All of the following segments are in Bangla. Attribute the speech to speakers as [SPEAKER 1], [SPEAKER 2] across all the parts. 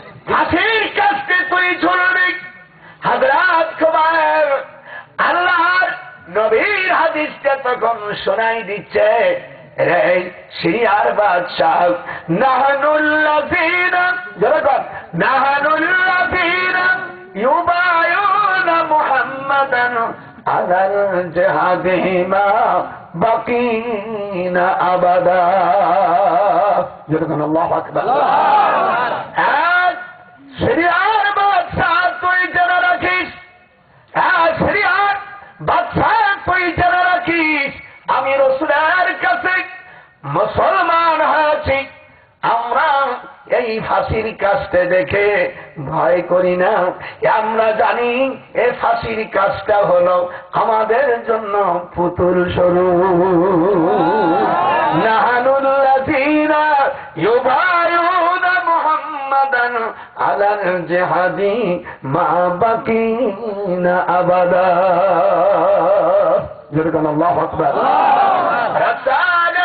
[SPEAKER 1] ফাঁসির কাছে তুই ঝুলবি। হাজরাত খোবার আল্লাহর নবীর হাদিসটা তখন শোনাই দিচ্ছে। আবাদা। যেরকম আল্লাহু সিরিয়ার বাদশাহ তুই জেনে রাখিস। হ্যাঁ সিরিয়ার বাদশাহ তুই জেনে রাখিস। আমি রসুলের কাছে মুসলমান হয়েছি। আমরা এই ফাঁসির কাজটা দেখে ভয় করি না। আমরা জানি এই ফাঁসির কাজটা হলো আমাদের জন্য পুতুল স্বরূপ। নাহানুল্লাযীনা ইউবায়ুনা على الجهاد ما بقينا أبدا جرقنا الله أكبر رسالة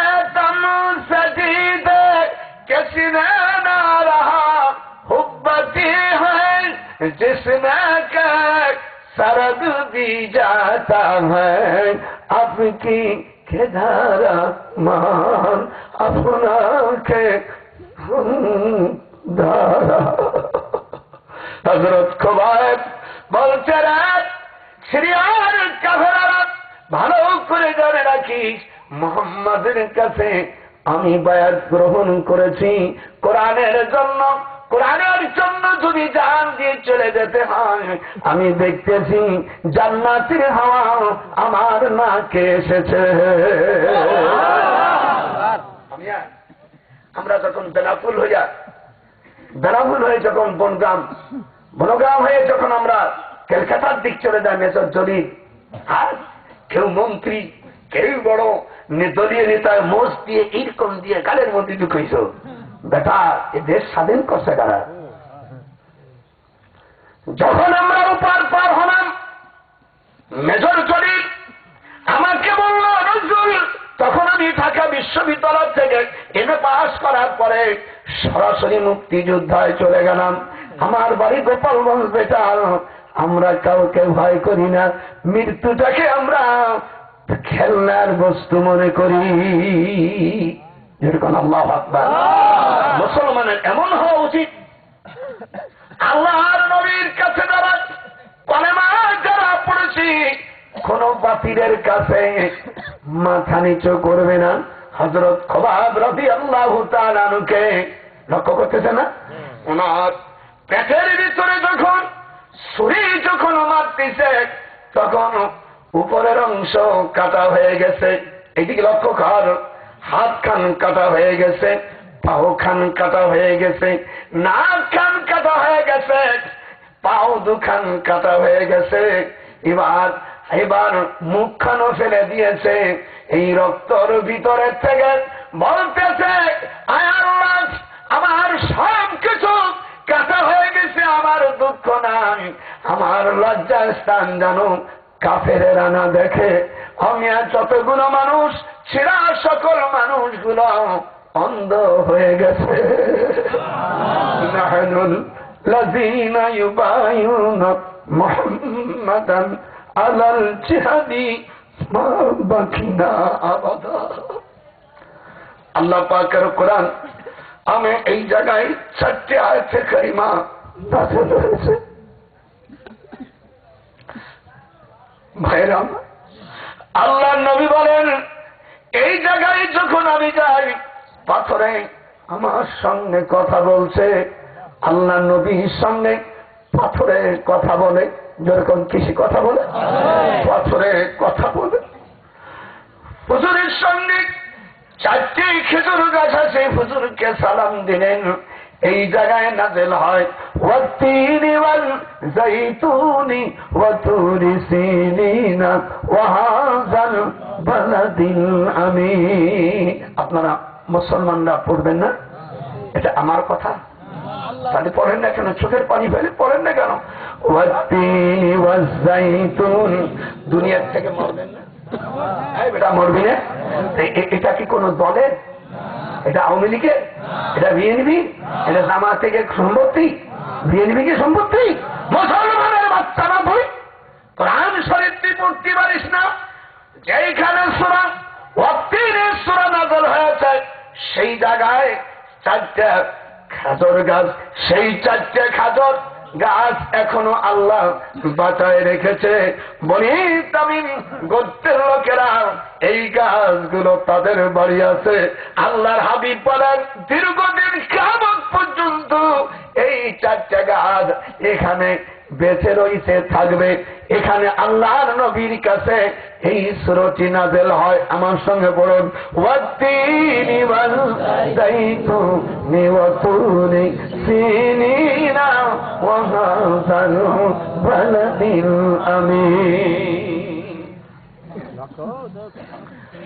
[SPEAKER 1] سجيدة كسنانا لها حبتي ہے جس نے کر سرد دی جاتا ہے اب کی کہ مان اپنا کے धारा হজরত খোবায়ব বলছে রাত সিরিয়ার কাফেরারা ভালো করে জানে রাখিস মোহাম্মদের কাছে আমি বায়াত গ্রহণ করেছি। কোরআনের জন্য কোরআনের জন্য যদি জান দিয়ে চলে যেতে হয় আমি দেখতেছি জান্নাতের হাওয়া আমার নাকে এসেছে। আমরা যখন বেনাফুল হইয়া বেনাফুল হয়ে যখন বনগ্রাম বনগ্রাম হয়ে যখন আমরা কলকাতার দিক চলে যাই, মেজর জলি আর কেউ মন্ত্রী, কেউ বড় দলীয় নেতার মোষ দিয়ে এইরকম দিয়ে গালের মধ্যে ঢুকাইছ। বেটা, এ দেশ স্বাধীন করছে কারা? যখন আমরা উপার পার হলাম, মেজর জলি আমাকে বলল, নজরুল, তখন আমি ঢাকা বিশ্ববিদ্যালয় থেকে এনে পাস করার পরে সরাসরি মুক্তিযোদ্ধায় চলে গেলাম। আমার বাড়ি গোপালগঞ্জ বেটা আমরা কাউকে ভয় করি না। মৃত্যুটাকে আমরা খেলনার বস্তু মনে করি। যেরকম আল্লাহ আকবার। মুসলমানের এমন হওয়া উচিত। আল্লাহর নবীর কাছে যারা পড়েছি কোন বাতিলের কাছে মাথা নিচু করবে না। হজরত খবাব রবি আল্লাহ তালুকে লক্ষ্য করতেছে না? ওনার পেটের ভিতরে যখন শরীর যখন মারতেছে তখন উপরের অংশ কাটা হয়ে গেছে। এইদিকে লক্ষ্য কর হাত খান কাটা হয়ে গেছে পাও খান কাটা হয়ে গেছে নাক খান কাটা হয়ে গেছে পাও দুখান কাটা হয়ে গেছে। এবার এবার মুখখানও ফেলে দিয়েছে। এই রক্তর ভিতরের থেকে নাই আমার লজ্জার স্থান জানো কাফের রানা দেখে। আমি আর যতগুলো মানুষ ছেড়া সকল মানুষগুলো অন্ধ হয়ে গেছে। আল্লাহ পাকের কোরআন, আমি এই জায়গায় চারটে আয়তে করিমা নাযিল হয়েছে। ভাইরাম আল্লাহ নবী বলেন এই জায়গায় যখন আমি যাই পাথরে আমার সঙ্গে কথা বলছে আল্লাহ নবীর সঙ্গে পাথরে কথা বলে যেরকম কৃষি কথা বলে পাথরে কথা বলে। হুজুরের সঙ্গে চারটি খেজুর গাছ আছে হুজুরকে সালাম দিলেন এই জায়গায় নাজেল হয়। ওয়া তুরি সিনিনা ওয়া হাযাল বালাদিল আমিন আপনারা মুসলমানরা পড়বেন না? এটা আমার কথা। তাহলে পড়েন না কেন? চোখের পানি ফেলে পড়েন না কেন? ওয়াতিনি দুনিয়ার থেকে মরবেন না। এই বেটা মরবি না? এটা কি কোন দলের? এটা আওয়ামী লীগের? এটা বিএনপি? এটা জামা থেকে সম্পত্তি? বিএনপি কে সম্পত্তি? মুসলমানের বাচ্চা না তুই? কোরআন শরীফ তুই পড়তে পারিস না। যেইখানে সুরা অত্তিনের সুরা নাজল হয়েছে, সেই জায়গায় চারটা খাজর গাছ, সেই চারটে খাজর গাছ এখনও আল্লাহ বাঁচায় রেখেছে। বলি তামিম গোত্রের লোকেরা এই গাছগুলো তাদের বাড়ি আছে। আল্লাহর হাবিব বলেন, দীর্ঘদিন কামত পর্যন্ত এই চারটা গাছ এখানে বেঁচে রইছে, থাকবে। এখানে আল্লাহর নবীর কাছে এই সুরটি নাজেল হয়। আমার সঙ্গে বলুন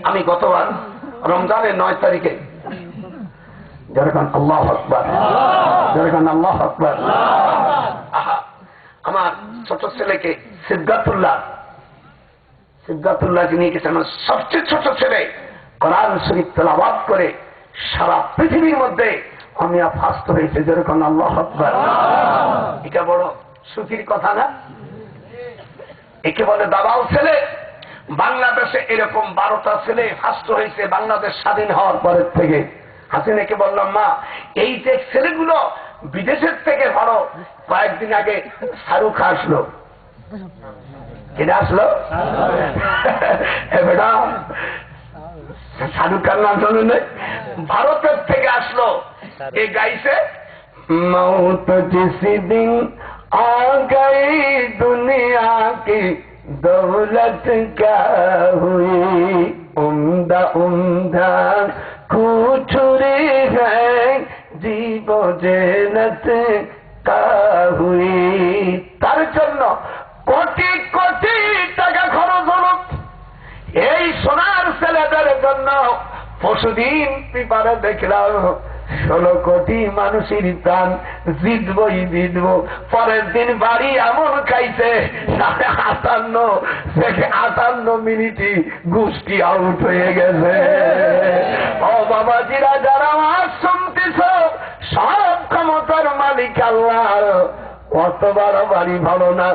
[SPEAKER 1] আমি গতবার রমজানের নয় তারিখে যেরকম আল্লাহ আকবর। যেরকম আল্লাহ আকবর। আমার ছোট ছেলেকে সিদ্ধাতুল্লাহ সিদ্ধাতুল্লাহকে নিয়ে গেছে আমার সবচেয়ে ছোট ছেলে। কোরআন শরীফ তেলাবাদ করে সারা পৃথিবীর মধ্যে আমি ফাস্ট হয়েছে যেরকম আল্লাহ আকবর। এটা বড় সুখীর কথা না? একে বলে দাবাও ছেলে। বাংলাদেশে এরকম বারোটা ছেলে ফার্স্ট হয়েছে বাংলাদেশ স্বাধীন হওয়ার পরের থেকে। হাসিনাকে বললাম, মা, এই যে ছেলেগুলো বিদেশের থেকে ভালো, কয়েকদিন আগে শাহরুখ আসলো। কেটে আসলো? ম্যাডাম শাহরুখ খান নাম শুনুন ভারতের থেকে আসলো। এ গাইছে, মৌত জিসি দিন দুনিয়া কি দৌলত কে উমদা উমদা कुछुरी है জীব জেনত কা হুই তার জন্য কোটি কোটি টাকা খরচ হলো এই সোনার ছেলেদের জন্য পশুদিন পেপারে দেখলাম ষোলো কোটি মানুষের প্রাণ জিতবই জিতব পরের দিন বাড়ি এমন খাইছে সাড়ে আটান্ন থেকে আটান্ন মিনিটই গোষ্ঠী আউট হয়ে গেছে ও বাবাজিরা যারা আমার শুনতেছ, সব ক্ষমতার মালিক আল্লাহ অত বড় বাড়ি ভালো না,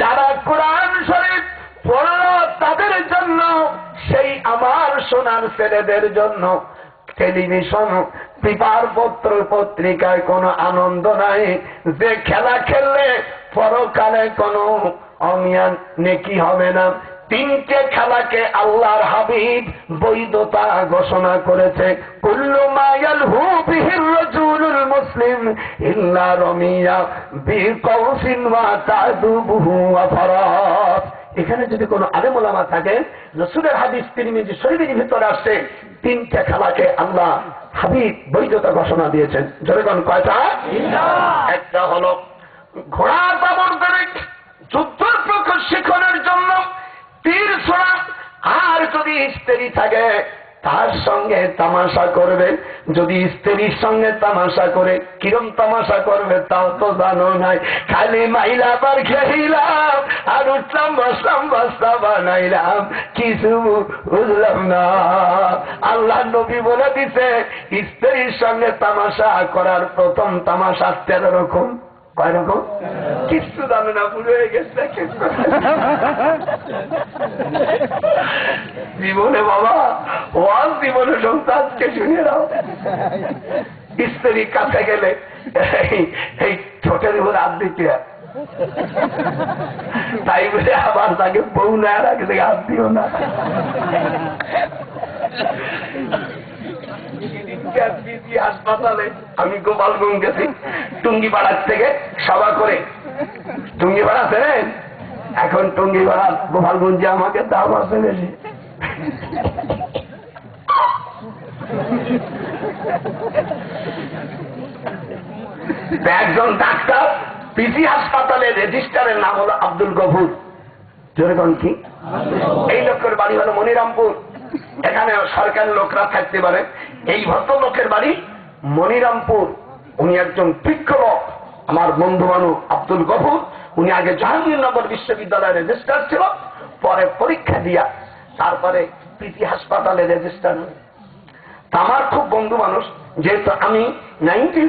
[SPEAKER 1] যারা কোরআন শরীফ পড়ল তাদের জন্য, সেই আমার সোনার ছেলেদের জন্য। টেলিভিশন পেপার পত্র পত্রিকায় কোনো আনন্দ নাই, যে খেলা খেললে পরকালে কোনো অমিয়ান নেকি হবে না। তিনটে খেলাকে আল্লাহর হাবিব বৈধতা ঘোষণা করেছে। কুল্লু মায়াল হু বিহির রজুলুল মুসলিম ইল্লা রমিয়া বি কৌসিন ওয়া তাদুবহু ওয়া এখানে যদি কোনো আলেমোলামা থাকে রসুলের হাদিস তিরমিজি শরীরের ভিতরে আসছে তিনটা খেলাকে আল্লাহ হাবিব বৈধতা ঘোষণা দিয়েছেন। জনগণ কয়টা? একটা হলো ঘোড়া দাবর করে যুদ্ধের প্রশিক্ষণের জন্য তীর ছোড়া আর যদি স্ত্রী থাকে, তার সঙ্গে তামাশা করবে। যদি স্ত্রীর সঙ্গে তামাশা করে, কিরম তামাশা করবে তাও তো জানো নাই। খালি মাইলা বার খেলাম, আর উঠলাম বানাইলাম। কিছু বুঝলাম না। আল্লাহ নবী বলে দিছে, স্ত্রীর সঙ্গে তামাশা করার প্রথম তামাশা তেরো রকম। জীবনে বাবা, ওয়াজ জীবনে সন্তানকে শুনে দাও। স্ত্রী কাছে গেলে এই- ছোটের উপর হাত দিতে তাই বলে আবার তাকে বউ না রাখে হাত দিও না। হাসপাতালে আমি গোপালগঞ্জ গেছি। টুঙ্গি পাড়ার থেকে সভা করে। টুঙ্গি পাড়া ছিলেন এখন টুঙ্গি পাড়া গোপালগঞ্জে আমাকে দাম আছে বেশি। একজন ডাক্তার পিজি হাসপাতালের রেজিস্টারের নাম হলো আব্দুল গফুর। যেরকম কি? এই লোকের বাড়ি হলো মনিরামপুর। এখানে সরকারি লোকরা থাকতে পারে। এই ভদ্রলোকের বাড়ি মনিরামপুর। উনি একজন বৃক্ষ লোক আমার বন্ধু বানু আব্দুল গফুর। উনি আগে জাহাঙ্গীরনগর বিশ্ববিদ্যালয়ে রেজিস্টার ছিল, পরে পরীক্ষা দিয়া তারপরে পিজি হাসপাতালে রেজিস্টার আমার খুব বন্ধু মানুষ, যেহেতু আমি নাইনটিন